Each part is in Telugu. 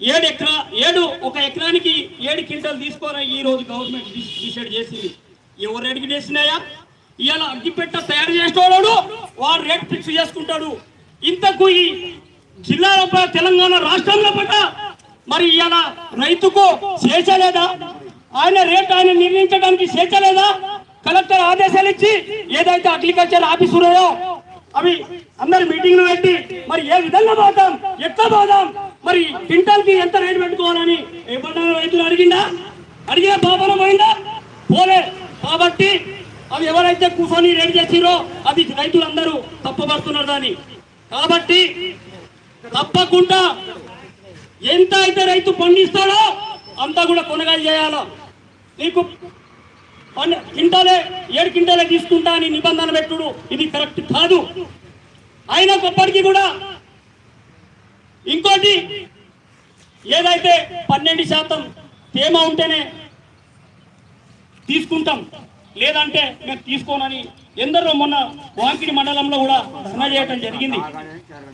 ఏడు ఎకరా ఏడు ఒక ఎకరానికి ఏడు క్వింటల్ తీసుకోరా ఈ రోజు గవర్నమెంట్ డిసైడ్ చేసింది. ఎవరు రేటుకి చేసినాయా? ఇవాళ అగ్గిపెట్ట తయారు చేసేవాడు వాడు రేట్ ఫిక్స్ చేసుకుంటాడు. ఇంతకు ఈ జిల్లాల తెలంగాణ రాష్ట్రంలో పట్ట మరి ఇవాళ రైతుకు స్వేచ్ఛ ఆయన రేట్ ఆయన నిర్ణయించడానికి చేర్చలేదా? కలెక్టర్ ఆదేశాలు ఇచ్చి ఏదైతే అగ్రికల్చర్ ఆఫీస్ ఉన్నాయో అవి అందరు మీటింగ్లు పెట్టి మరి ఏ విధంగా పోతాం? ఎట్లా పోదాం? మరి క్వింటాల్కి ఎంత రేటు పెట్టుకోవాలని ఏమన్నా రైతులు అడిగిందా అడిగిన పాపన పోయిందా పోలే కాబట్టి ఏదైతే ఎవరైతే కూర్చొని చేసిరో? అది రైతులందరూ తప్పబడుతున్నారు దాన్ని. కాబట్టి తప్పకుండా ఎంత అయితే రైతు పండిస్తాడో అంతా కూడా కొనగాలి చేయాలా? నీకు కింటాలే క్వింటాలే ఏడు కింటాలే తీసుకుంటా అని నిబంధన పెట్టుడు. ఇది కరెక్ట్ కాదు. అయినప్పటికీ కూడా ఇంకోటి ఏదైతే పన్నెండు శాతం తేమ ఉంటేనే తీసుకుంటాం. లేదంటే మేము తీసుకోనని ఎందరో మొన్న వాంకిడి మండలంలో కూడా ధర్నా చేయటం జరిగింది.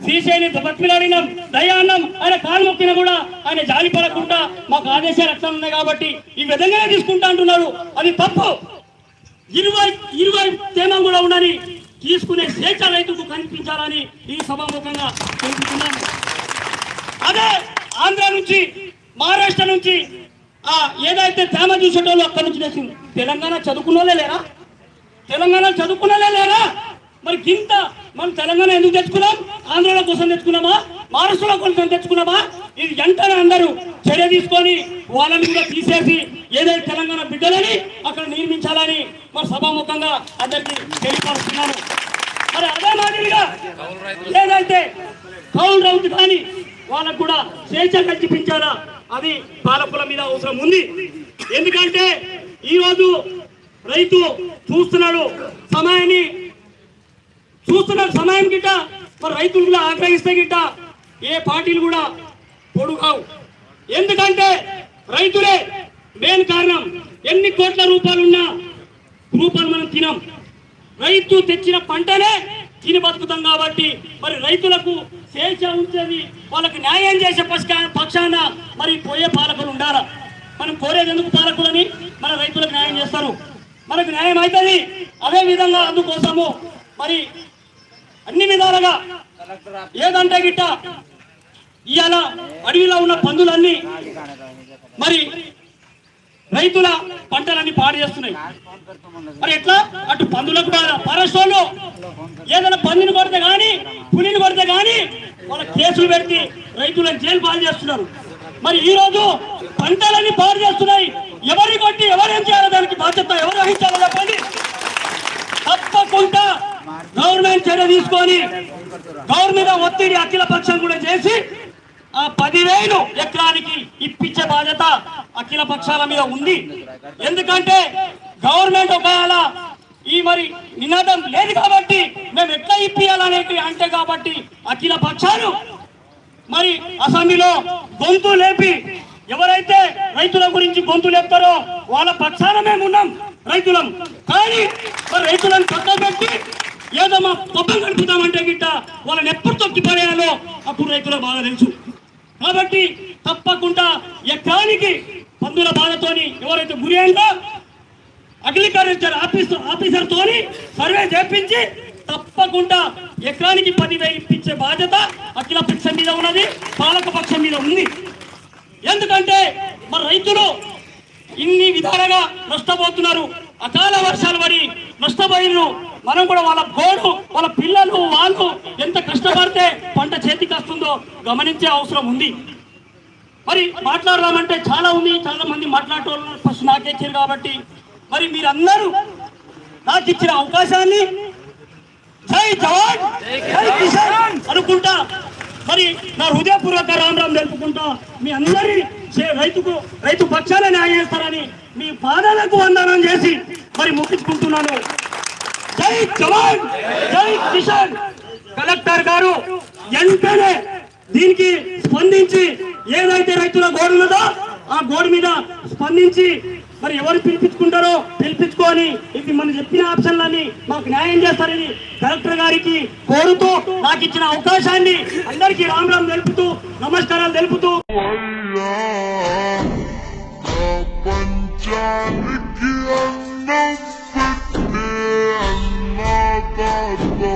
శ్రీశైలి బతిమిలాడినాం దయాన్నం ఆయన కాలు మొక్కిన కూడా ఆయన జాలి పడకుండా మాకు ఆదేశాలు ఎట్లా ఉన్నాయి కాబట్టి ఈ విధంగానే తీసుకుంటా అంటున్నారు. అది తప్పు. ఇరవై ఇరవై తేమం కూడా ఉండని తీసుకునే స్వేచ్ఛ రైతుకు కనిపించాలని ఈ సభాముఖంగా తెలుపుతున్నాను అదే ఆంధ్ర నుంచి మహారాష్ట్ర నుంచి ఏదైతే తేమ చూసేటోళ్ళు అక్కడి నుంచి తెచ్చింది తెలంగాణ చదువుకున్నోళ్ళే లేరా? తెలంగాణ చదువుకున్నోళ్ళే లేరా? మరి గింత మనం తెలంగాణ ఎందుకు తెచ్చుకున్నాం? ఆంధ్రాల కోసం తెచ్చుకున్నామా? మహారాష్ట్రలో కోసం తెచ్చుకున్నామా? ఇది వెంటనే అందరూ చర్య తీసుకొని వాళ్ళని కూడా తీసేసి ఏదైతే తెలంగాణ బిడ్డలని అక్కడ నిర్మించాలని మరి సభాముఖంగా అందరికీ తెలియపరుస్తున్నాను. మరి అదే మాదిరిగా ఏదైతే కౌలు రౌండ్ కానీ వాళ్ళకు కూడా స్వేచ్ఛ కల్పించారా అది పాలకుల మీద అవసరం ఉంది. ఎందుకంటే ఈరోజు రైతు చూస్తున్నాడు సమయాన్ని చూస్తున్నాడు సమయం గిట్ట మరి రైతులు కూడా ఆగ్రహిస్తే గిట్ట ఏ పార్టీలు కూడా పొడుగావు. ఎందుకంటే రైతులే మెయిన్ కారణం. ఎన్ని కోట్ల రూపాయలున్నా రూపాయలు మనం తినం. రైతు తెచ్చిన పంటనే తిని బతుకుతాం కాబట్టి మరి రైతులకు స్వేచ్ఛ ఉంచేది వాళ్ళకి న్యాయం చేసే పక్షా- పక్షాన మరి పోయే పాలకులు ఉండాలా? మనం కోరేది ఎందుకు పాలకులని? మన రైతులకు న్యాయం చేస్తారు. మనకు న్యాయం అవుతుంది అదే విధంగా అందుకోసము మరి అన్ని విధాలుగా ఏదంటే గిట్ట ఇవాళ అడవిలో ఉన్న పందులన్నీ మరి రైతుల పంటలన్నీ పాడు చేస్తున్నాయి. మరి ఎట్లా? అటు పందులకు బాధ. ఫారెస్ట్ ఏదైనా పందిని కొడితే కానీ పులిని కొడితే కానీ వాళ్ళ కేసులు పెట్టి రైతులను జైలు పాలు చేస్తున్నారు. మరి ఈ రోజు పంటలన్నీ పాడు చేస్తున్నాయి. ఎవరిని కొట్టి ఎవరేం చేయాలో దానికి బాధ్యత ఎవరు వహించాలో చెప్పండి. తప్పకుండా గవర్నమెంట్ చర్య తీసుకొని గవర్నమెంట్ ఒత్తిడి అఖిల పక్షం కూడా చేసి ఆ పదివేలు ఎకరానికి ఇప్పించే బాధ్యత అఖిల పక్షాల మీద ఉంది. ఎందుకంటే గవర్నమెంట్ ఒకవేళ ఈ మరి నినాదం లేదు కాబట్టి మేము ఎట్లా ఇప్పియాలనేది అంటే కాబట్టి అఖిల పక్షాలు మరి అసెంబ్లీలో గొంతు లేపి ఎవరైతే రైతుల గురించి గొంతు లేపుతారో వాళ్ళ పక్షాన మేము ఉన్నాం రైతులం. కానీ మరి రైతులను పక్కబెట్టి ఏదో మా పబ్బం గడుపుతామంటే గిట్ట వాళ్ళని ఎప్పుడు తొక్కి పడేయాలో అప్పుడు రైతులకు బాగా తెలుసు. కాబట్టి తప్పకుండా ఎక్కడానికి పందుల బాధతోని ఎవరైతే గురి అయిందో అగ్రికల్చర్ ఆఫీస్ ఆఫీసర్ సర్వే చేపించి తప్పకుండా ఎకరానికి పదివేలు ఇప్పించే బాధ్యత అఖిల పక్షం మీద ఉన్నది పాలక పక్షం మీద ఉంది. ఎందుకంటే మరి రైతులు ఇన్ని విధాలుగా నష్టపోతున్నారు. అకాల వర్షాలు పడి నష్టపోయినరు మనం కూడా వాళ్ళ గోడు వాళ్ళ పిల్లలు వాళ్ళు ఎంత కష్టపడితే పంట చేతికి వస్తుందో గమనించే అవసరం ఉంది. మరి మాట్లాడదామంటే చాలా ఉంది చాలా మంది మాట్లాడటం ఫస్ట్ నాకే ఇచ్చారు కాబట్టి. మరి మీరందరూ నాకు ఇచ్చిన అవకాశాన్ని జై జవాన్ జై కిసాన్ అనుకుంటా. మరి నా హృదయపూర్వక రామ్ రామ్ తెలుపుకుంటా. మీ అందరి రైతుకు రైతు పక్షాన న్యాయం చేస్తారని మీ పాదాలకు వందనం చేసి మరి ముగించుకుంటున్నాను జై జవాన్ జై కిషన్ కలెక్టర్ గారు వెంటనే దీనికి స్పందించి ఏదైతే రైతుల గోడ ఉన్నదో ఆ గోడ మీద స్పందించి మరి ఎవరు పిలిపించుకుంటారో పిలిపించుకొని ఇది మనం చెప్పిన ఆప్షన్లని మాకు న్యాయం చేస్తారని కలెక్టర్ గారికి కోరుతూ నాకు ఇచ్చిన అవకాశాన్ని అందరికీ రామ్ రామ్ తెలుపుతూ నమస్కారాలు తెలుపుతూ. పెట్టే